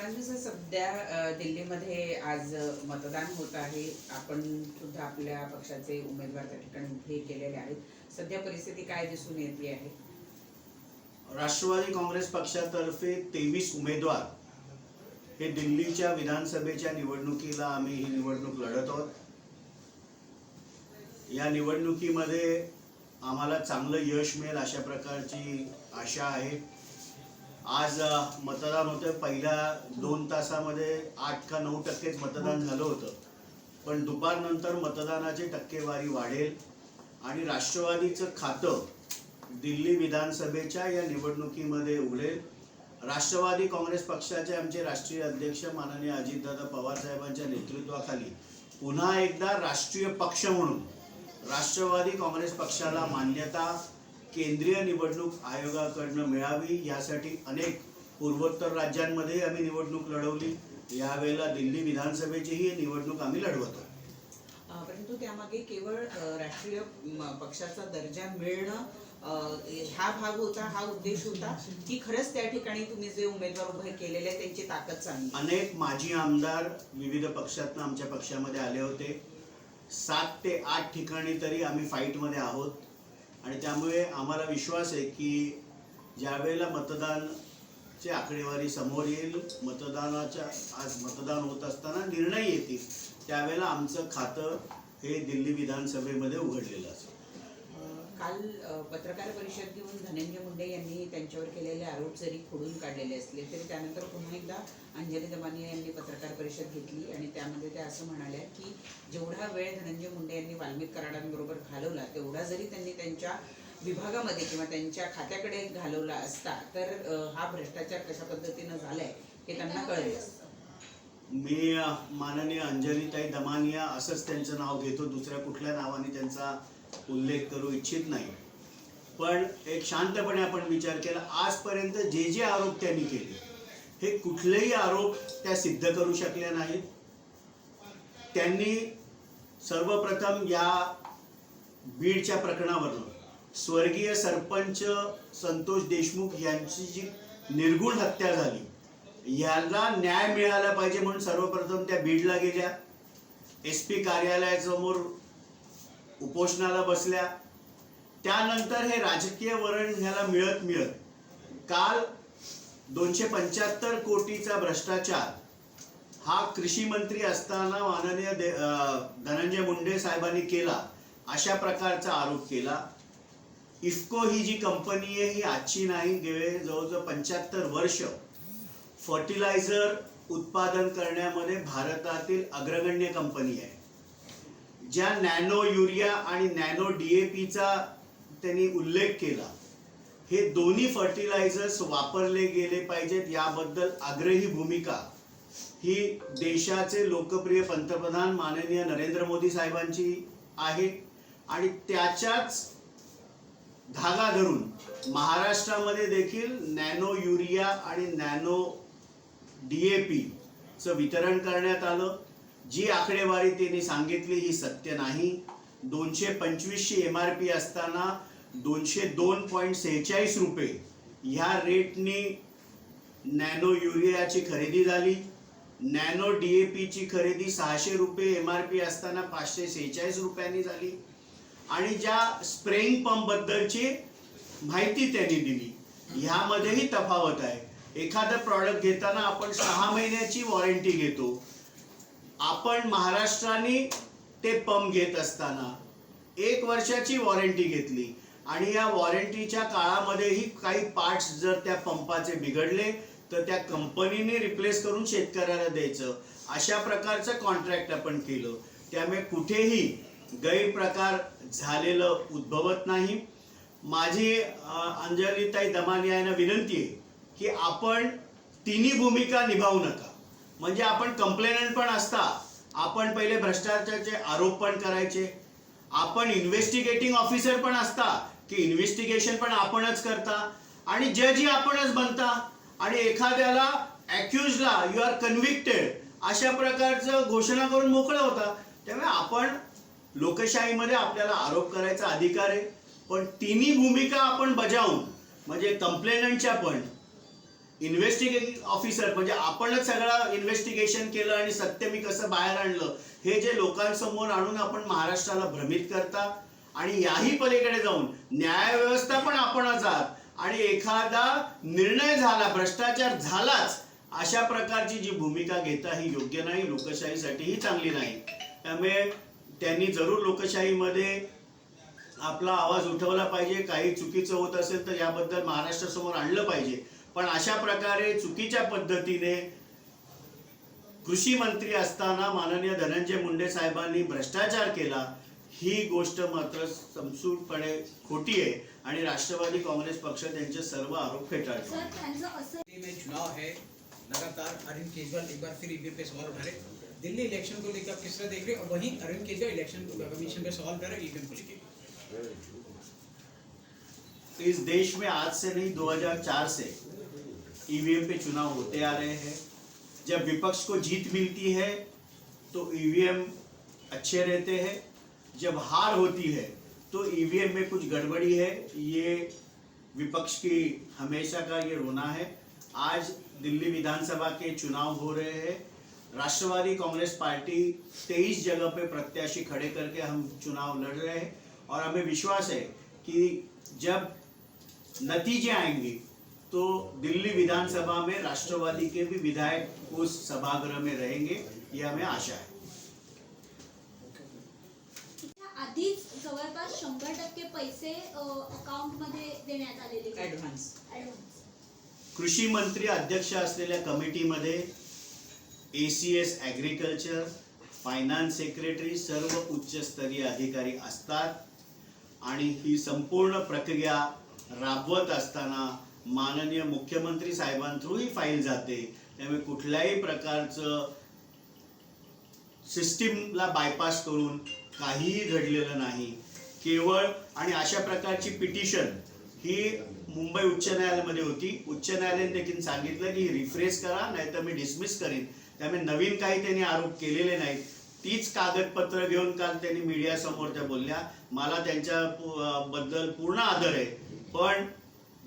फडणवीस सध्या दिल्लीमध्ये आज मतदान होत आहे. आपण सुद्धा आपल्या पक्षाचे उमेदवार त्या ठिकाणी उभे केलेले आहेत. सध्या परिस्थिती काय दिसून येते आहे? राष्ट्रवादी काँग्रेस पक्षातर्फे तेवीस उमेदवार हे दिल्लीच्या विधानसभेच्या निवडणुकीला आम्ही ही निवडणूक लढत आहोत. या निवडणुकीमध्ये आम्हाला चांगलं यश मिळेल अशा प्रकारची आशा आहे. आज मतदान होतं पहिल्या दोन तासामध्ये आठ का नऊ टक्केच मतदान झालं होतं. पण दुपारनंतर मतदानाची टक्केवारी वाढेल आणि राष्ट्रवादीचं खातं दिल्ली विधानसभेच्या या निवडणुकीमध्ये उघडेल. राष्ट्रवादी काँग्रेस पक्षाचे आमचे राष्ट्रीय अध्यक्ष माननीय अजितदादा पवार साहेबांच्या नेतृत्वाखाली पुन्हा एकदा राष्ट्रीय पक्ष म्हणून राष्ट्रवादी काँग्रेस पक्षाला मान्यता केंद्रीय निवडणूक आयोगाकडनं मिळावी यासाठी अनेक पूर्वोत्तर राज्यांमध्ये आम्ही निवडणूक लढवली. यावेळेला दिल्ली विधानसभेची ही निवडणूक आम्ही लढवतो परंतु त्यामागे केवळ राष्ट्रीय पक्षाचा दर्जा मिळणं हा भाग होता हा उद्देश होता की खरंच त्या ठिकाणी तुम्ही जे उमेदवार उभे केलेले आहेत, त्यांची ताकद चांगली. अनेक माजी आमदार विविध पक्षातनं आमच्या पक्षामध्ये आले होते. सात ते आठ ठिकाणी तरी आम्ही फाईटमध्ये आहोत. आणि त्यामुळे आम्हाला विश्वास आहे की ज्यावेळेला मतदानची आकडेवारी समोर येईल मतदानाच्या आज मतदान होत असताना निर्णय येतील त्यावेळेला आमचं खातं हे दिल्ली विधानसभेमध्ये उघडलेलं असेल. काल पत्रकार परिषद घेऊन धनंजय मुंडे यांनी त्यांच्यावर केलेले आरोप जरी खोडून काढलेले असले तरी त्यानंतर पुन्हा एकदा अंजली दमानिया यांनी पत्रकार परिषद घेतली आणि त्यामध्ये त्या असं म्हणाल्या की जेवढा वेळ धनंजय मुंडे यांनी वाल्मिक कराडांबरोबर घालवला तेवढा जरी त्यांनी त्यांच्या विभागामध्ये किंवा त्यांच्या खात्याकडे घालवला असता तर हा भ्रष्टाचार कशा पद्धतीनं झालाय हे त्यांना कळले असतं. मी माननीय अंजलीताई दमानिया असंच त्यांचं नाव घेतो दुसऱ्या कुठल्या नावाने त्यांचा उल्लेख करू इच्छित नाही. पण एक शांतपणे आपण विचार केला आजपर्यंत जे जे आरोप त्यांनी केले हे कुठलेही आरोप त्या सिद्ध करू शकल्या नाहीत. त्यांनी सर्वप्रथम या बीडच्या प्रकरणावरून स्वर्गीय सरपंच संतोष देशमुख यांची जी निर्गुण हत्या झाली याला न्याय मिळाला पाहिजे म्हणून सर्वप्रथम त्या बीडला गेल्या. एस पी कार्यालयासमोर उपोषणाला बसल्या. त्यानंतर हे राजकीय वरण ह्याला मिळत मिळत काल दोनशे पंच्याहत्तर कोटीचा भ्रष्टाचार हा कृषी मंत्री असताना माननीय दे- धनंजय मुंडे साहेबांनी केला अशा प्रकारचा आरोप केला. इफको ही जी कंपनी आहे ही आजची नाही गेले जवळजवळ पंच्याहत्तर वर्ष फर्टिलायझर उत्पादन करण्यामध्ये भारतातील अग्रगण्य कंपनी आहे. ज्या नॅनो युरिया आणि नॅनो डीएपीचा त्यांनी उल्लेख केला हे दोन्ही फर्टिलायझर्स वापरले गेले पाहिजेत. याबद्दल आग्रही भूमिका. ही देशाचे लोकप्रिय पंतप्रधान माननीय नरेंद्र मोदी साहेबांची आहे. आणि त्याच्याच धागा धरून महाराष्ट्रामध्ये देखील नॅनो युरिया आणि नॅनो डीएपीचं वितरण करण्यात आलं. जी आकडेवारी त्यांनी सांगितली ही सत्य नाही. दोनशे पंचवीसशे एम आर पी असताना दोनशे दोन पॉईंट सेहेचाळीस रुपये ह्या रेटने नॅनो युरियाची खरेदी झाली. नॅनो डी ए पीची खरेदी सहाशे रुपये एम आर पी असताना पाचशे सेहेचाळीस रुपयांनी झाली. आणि ज्या स्प्रेईंग पंपबद्दलची माहिती त्यांनी दिली ह्यामध्येही तफावत आहे. एखादं प्रॉडक्ट घेताना आपण सहा महिन्याची वॉरंटी घेतो. आपण महाराष्ट्राने ते पंप घेत असताना एक वर्षाची वॉरंटी घेतली. आणि या वॉरंटीच्या काळामध्येही काही पार्ट्स जर त्या पंपाचे बिघडले तर त्या कंपनीने रिप्लेस करून शेतकऱ्याला द्यायचं. अशा प्रकारचं कॉन्ट्रॅक्ट आपण केलं. त्यामुळे कुठेही गैरप्रकार झालेलं उद्भवत नाही. माझी अंजलीताई दमानी यांना विनंती आहे की आपण तिन्ही भूमिका निभावू नका. म्हणजे आपण कंप्लेनंट पण असता. आपण पहिले भ्रष्टाचाराचे आरोप पण करायचे. आपण इन्व्हेस्टिगेटिंग ऑफिसर पण असता की इन्व्हेस्टिगेशन पण आपणच करता. आणि जजही आपणच बनता आणि एखाद्याला अक्युजला यू आर कन्व्हिक्टेड अशा प्रकारचं घोषणा करून मोकळं होता. त्यामुळे आपण लोकशाहीमध्ये आपल्याला आरोप करायचा अधिकार आहे. पण तिन्ही भूमिका आपण बजावून म्हणजे कंप्लेनंटच्या पण इन्व्हेस्टिगेट ऑफिसर म्हणजे आपणच सगळं इन्व्हेस्टिगेशन केलं आणि सत्य मी कसं बाहेर आणलं हे जे लोकांसमोर आणून आपण महाराष्ट्राला भ्रमित करता आणि याही पलीकडे जाऊन न्यायव्यवस्था पण आपणच आहात आणि एखादा निर्णय झाला भ्रष्टाचार झालाच अशा प्रकारची जी भूमिका घेता ही योग्य नाही लोकशाहीसाठीही चांगली नाही. त्यामुळे त्यांनी जरूर लोकशाहीमध्ये आपला आवाज उठवला पाहिजे काही चुकीचं होत असेल तर याबद्दल महाराष्ट्रासमोर आणलं पाहिजे. पण अशा प्रकारे चुकीच्या पद्धतीने कृषी मंत्री असताना माननीय धनंजय मुंडे साहेबांनी भ्रष्टाचार केला ही गोष्ट मात्र समसूतपणे खोटी आहे आणि राष्ट्रवादी काँग्रेस पक्ष त्यांचे सर्व आरोप फेटाळतो. सर त्यांचं असं दिल्ली में चुनाव है लगातार अरविंद केजरीवाल एक बार फिर ईवीएम पे सवाल उठा रहे। दिल्ली इलेक्शन को लेकर आप किस तरह देख रहे हैं? और वहीं अरविंद केजरीवाल इलेक्शन कमीशन पे सवाल उठा रहे ईवीएम को लेकर। इस देश में आज से नहीं 2004 से ईवीएम पे चुनाव होते आ रहे हैं। जब विपक्ष को जीत मिलती है तो ईवीएम अच्छे रहते हैं। जब हार होती है तो ईवीएम में कुछ गड़बड़ी है। ये विपक्ष की हमेशा का ये रोना है। आज दिल्ली विधानसभा के चुनाव हो रहे हैं। राष्ट्रवादी कांग्रेस पार्टी 23 जगह पे प्रत्याशी खड़े करके हम चुनाव लड़ रहे हैं। और हमें विश्वास है कि जब नतीजे आएँगे तो दिल्ली विधानसभा में राष्ट्रवादी के भी विधायक उस सभागृह में रहेंगे ये हमें आशा है। आधीच जवळपास शंभर टक्के पैसे अकाउंटमध्ये देण्यात आलेले कृषी मंत्री अध्यक्ष असलेल्या कमिटीमध्ये A C S agriculture finance secretary सर्व उच्चस्तरीय अधिकारी असतात. आणि ही संपूर्ण प्रक्रिया राबवत असताना माननीय मुख्यमंत्री साहेबांथ्रू ही फाईल जाते. त्यामुळे कुठल्याही प्रकारचं सिस्टीमला बायपास करून काहीही घडलेलं नाही. केवळ आणि अशा प्रकारची पिटिशन ही मुंबई उच्च न्यायालयामध्ये होती. उच्च न्यायालयाने देखील सांगितलं की रिफ्रेश करा नाहीतर मी डिसमिस करीन. त्यामुळे नवीन काही त्यांनी आरोप केलेले नाहीत. तीच कागदपत्र घेऊन काल त्यांनी मीडियासमोर त्या बोलल्या. मला त्यांच्या बद्दल पूर्ण आदर आहे. पण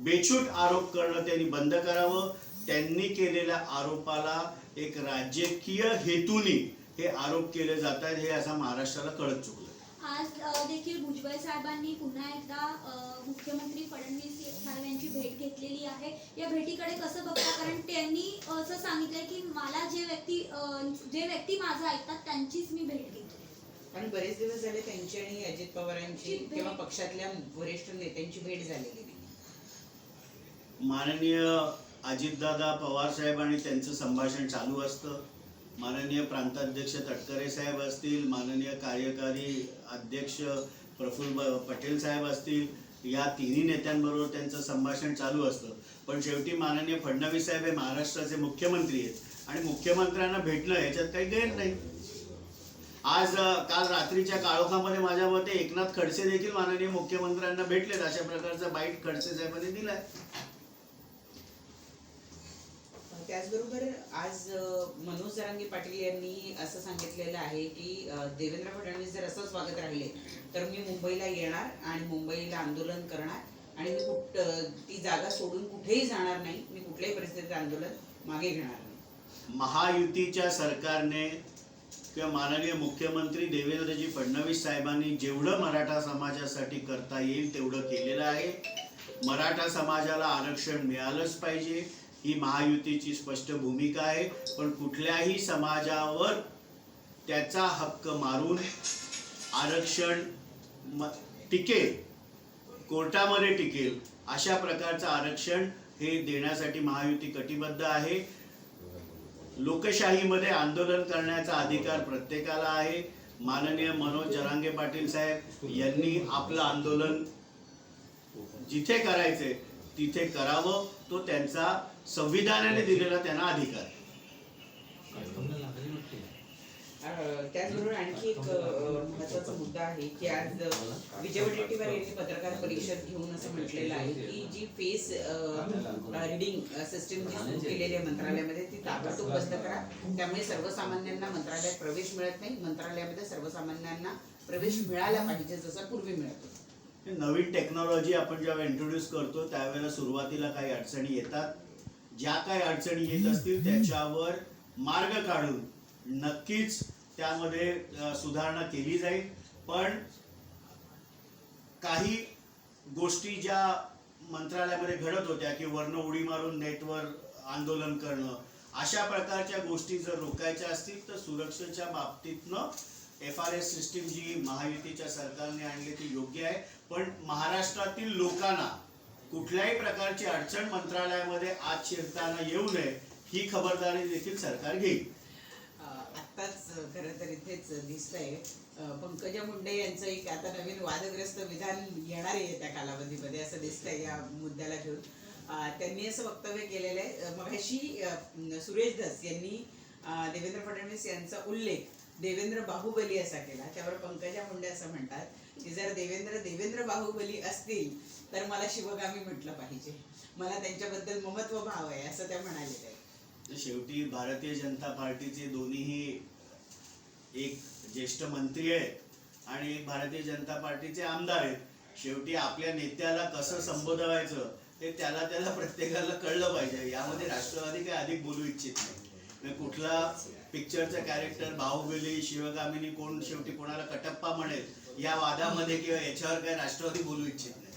बेछूट आरोप करणं त्यांनी बंद करावं. त्यांनी केलेल्या आरोपाला एक राजकीय हेतूने हे आरोप केले जात आहेत हे असं महाराष्ट्राला कळत चुकलं आज देखील भुजबळ साहेबांनी पुन्हा एकदा मुख्यमंत्री फडणवीस साहेब यांची भेट घेतलेली आहे. या भेटीकडे कसं बघता? कारण त्यांनी असं सांगितलंय की मला जे व्यक्ती जे व्यक्ती माझं ऐकतात त्यांचीच मी भेट घेतो. आणि बरेच दिवस झाले त्यांची आणि अजित पवारांची. किंवा पक्षातल्या वरिष्ठ नेत्यांची भेट झालेली नाही. माननीय अजितदादा पवार साहेब आणि त्यांचं संभाषण चालू असतं. माननीय प्रांताध्यक्ष तटकरे साहेब असतील माननीय कार्यकारी अध्यक्ष प्रफुल्ल पटेल साहेब असतील या तिन्ही नेत्यांबरोबर त्यांचं संभाषण चालू असतं. पण शेवटी माननीय फडणवीस साहेब हे महाराष्ट्राचे मुख्यमंत्री आहेत आणि मुख्यमंत्र्यांना भेटणं याच्यात काही गैर नाही. आज काल रात्रीच्या काळोखामध्ये माझ्या मते एकनाथ खडसे देखील माननीय मुख्यमंत्र्यांना भेटलेत अशा प्रकारचा बाईट खडसे साहेबांनी दिलाय. त्याचबरोबर आज मनोज जरांगे पाटील यांनी असं सांगितलेलं आहे की देवेंद्र फडणवीस जर असंच वागत राहिले तर मी मुंबईला येणार आणि मुंबईला आंदोलन करणार आणि मी कुठ ती जागा सोडून कुठेही जाणार नाही मी कुठल्याही परिस्थितीत आंदोलन मागे घेणार नाही. महायुतीच्या सरकारने किंवा माननीय मुख्यमंत्री देवेंद्रजी फडणवीस साहेबांनी जेवढं मराठा समाजासाठी करता येईल तेवढं केलेलं आहे. मराठा समाजाला आरक्षण मिळालंच पाहिजे. ही महायुतीची स्पष्ट भूमिका आहे. पण कुठल्याही समाजावर त्याचा हक्क मारून आरक्षण म- टिकेल कोर्टामध्ये टिकेल अशा प्रकारचं आरक्षण हे देण्यासाठी महायुती कटिबद्ध आहे. लोकशाहीमध्ये आंदोलन करण्याचा अधिकार प्रत्येकाला आहे. माननीय मनोज जरांगे पाटील साहेब यांनी आपलं आंदोलन जिथे करायचे तिथे करावं. तो त्यांचा संविधानाने दिलेला त्यांना अधिकार. आहे त्याचबरोबर आणखी एक महत्त्वाचा मुद्दा आहे की आज विजय वडेट्टीवार यांनी पत्रकार परिषद घेऊन असं म्हटलेलं आहे की जी फेस रिडिंग सिस्टीम जी सुरू केलेली आहे मंत्रालयामध्ये ती ताबडतोब बंद करा. त्यामुळे सर्वसामान्यांना मंत्रालयात प्रवेश मिळत नाही. मंत्रालयामध्ये सर्वसामान्यांना प्रवेश मिळाला पाहिजे जसा पूर्वी मिळत होता. नवीन टेक्नॉलॉजी आपण जेव्हा इंट्रोड्यूस करतो त्यावेळेला सुरुवातीला काही अडचणी येतात. ज्या काही अडचणी येत असतील त्याच्यावर मार्ग काढून नक्कीच त्यामध्ये सुधारणा केली जाईल. पण काही गोष्टी ज्या मंत्रालयामध्ये घडत होत्या की वर्ण उडी मारून नेटवर आंदोलन करणं अशा प्रकारच्या गोष्टी जर रोखायच्या असतील तर सुरक्षेच्या बाबतीतनं एफ आर एस सिस्टीम जी महायुतीच्या सरकारने आणली ती योग्य आहे. पण महाराष्ट्रातील लोकांना कुठल्याही प्रकारची अडचण मंत्रालयामध्ये आज शिरताना येऊ नये ही खबरदारी देखील सरकार घेईल. आत्ताच खरं तर इथेच दिसतंय. पंकजा मुंडे यांचं एक आता नवीन वादग्रस्त विधान येणार आहे त्या कालावधीमध्ये असं दिसतंय या मुद्द्याला घेऊन. त्यांनी असं वक्तव्य केलेलं आहे. मगाशी सुरेश धस यांनी देवेंद्र फडणवीस यांचा उल्लेख देवेंद्र बाहुबली असा केला त्यावर पंकजा मुंडे असं म्हणतात. की जर देवेंद्र देवेंद्र बाहुबली असतील तर मला शिवगामी म्हटलं पाहिजे. मला त्यांच्याबद्दल ममत्व भाव आहे असं त्या म्हणालेलं आहे शेवटी भारतीय जनता पार्टीचे दोन्हीही एक ज्येष्ठ मंत्री आहेत आणि एक भारतीय जनता पार्टीचे आमदार आहेत. शेवटी आपल्या नेत्याला कसं संबोधवायचं ते त्याला त्याला प्रत्येकाला कळलं पाहिजे. यामध्ये राष्ट्रवादी काही अधिक बोलू इच्छित नाही. म्हणजे कुठला पिक्चरचा कॅरेक्टर बाहुबली शिवगामिनी कोण शेवटी कोणाला कटप्पा म्हणेल या वादामध्ये किंवा याच्यावर काही राष्ट्रवादी बोलू इच्छित नाही.